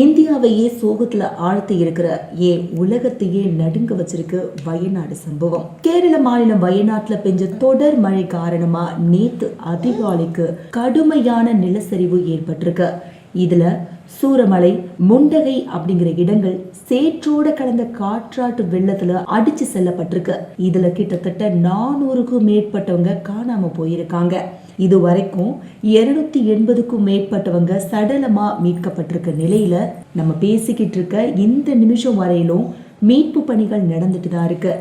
இந்தியாவையே சோகத்துல ஆழ்த்தி இருக்கிற ஏன் உலகத்தையே நடுங்க வச்சிருக்கு வயநாடு சம்பவம். கேரள மாநிலம் வயநாட்டுல பெஞ்ச தொடர் மழை காரணமா நேத்து அதிகாலைக்கு கடுமையான நிலச்சரிவு ஏற்பட்டிருக்கு. இதுல சூரமலை முண்டகை அப்படிங்கிற இடங்கள் சேற்றோட கலந்த காற்றாட்டு வெள்ளத்துல அடிச்சு செல்லப்பட்டிருக்கு. இதுல கிட்டத்தட்ட நானூறுக்கும் மேற்பட்டவங்க காணாம போயிருக்காங்க. இது வரைக்கும் இருநூத்தி எண்பதுக்கும் மேற்பட்டவங்க சடலமா மீட்கப்பட்டிருக்க நிலையில நம்ம பேசிக்கிட்டு இருக்க இந்த நிமிஷம் வரையிலும் மீட்பு பணிகள் நடந்துட்டு தான் இருக்கு.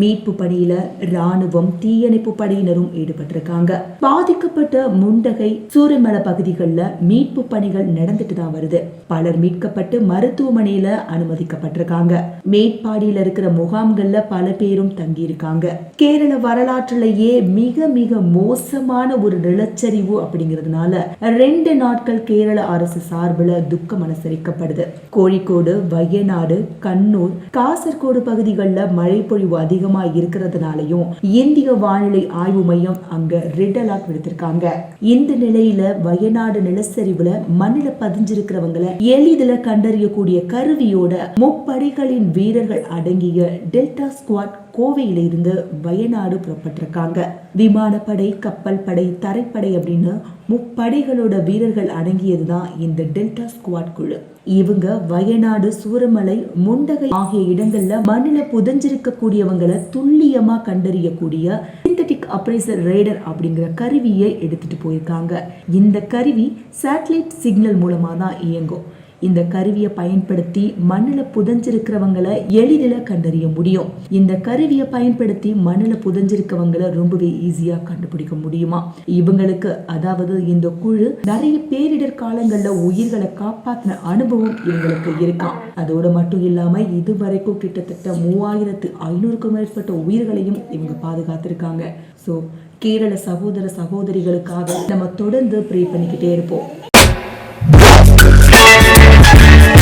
மீட்பு பணியில ராணுவம் தீயணைப்பு படையினரும் ஈடுபட்டிருக்காங்க. பாதிக்கப்பட்ட முண்டகை சூரியமலை பகுதிகளில் மீட்பு பணிகள் நடந்துட்டு தான் வருது. பலர் மீட்கப்பட்டு மருத்துவமனையில அனுமதிக்கப்பட்டிருக்காங்க. மேற்பாடியில இருக்கிற முகாம்கள்ல பல பேரும் தங்கி இருக்காங்க கேரள வரலாற்றிலேயே மிக மிக மோசமான ஒரு நிலச்சரிவு அப்படிங்கிறதுனால ரெண்டு நாட்கள் கேரள அரசு சார்பில் துக்கம் அனுசரிக்கப்படுது. கோழிக்கோடு வயநாடு கண்ணூர் காசர்கோடு பகுதிகளில் மழை பொழிவு அதிகம் இருக்கிறதுனாலையும் இந்திய வானிலை ஆய்வு மையம் அங்க ரெட் அலர்ட் விடுத்திருக்காங்க. இந்த நிலையில வயநாடு நிலச்சரிவுல மண்ணில பதிஞ்சிருக்கிறவங்களை எளிதில் கண்டறியக்கூடிய கருவியோட முப்படைகளின் வீரர்கள் அடங்கிய டெல்டா ஸ்குவாட் கோவையிலிருந்து வயநாடு புறப்பட்டிருக்காங்க. விமானப்படை கப்பல் படை தரைப்படை அப்படின்னு முப்படைகளோட வீரர்கள் அடங்கியது தான் இந்த டெல்டா ஸ்குவாட் குழு. இவங்க வயநாடு சூரமலை முண்டகை ஆகிய இடங்கள்ல மண்ணில புதஞ்சிருக்க கூடியவங்களை துல்லியமா கண்டறியக்கூடிய சிந்தட்டிக் அப்ரைசர் ரேடர் அப்படிங்கிற கருவியை எடுத்துட்டு போயிருக்காங்க. இந்த கருவி சேட்டலைட் சிக்னல் மூலமா தான் இயங்கும். இந்த கருவியை பயன்படுத்தி மண்ணில் புதஞ்சிருக்கிறவங்களை எளிதில் கண்டறிய முடியும். இந்த கருவியை பயன்படுத்தி மண்ணில் புதஞ்சிருக்கவங்களை ரொம்பவே ஈஸியாக கண்டுபிடிக்க முடியுமா? இவங்களுக்கு அதாவது இந்த குழு நிறைய பேரிடர் காலங்களில் உயிர்களை காப்பாற்றின அனுபவம் இவங்களுக்கு இருக்காம் அதோட மட்டும் இல்லாமல் இதுவரைக்கும் கிட்டத்தட்ட மூவாயிரத்து ஐநூறுக்கும் மேற்பட்ட உயிர்களையும் இவங்க பாதுகாத்திருக்காங்க. ஸோ கேரள சகோதர சகோதரிகளுக்காக நம்ம தொடர்ந்து ப்ரே பண்ணிக்கிட்டே இருப்போம்.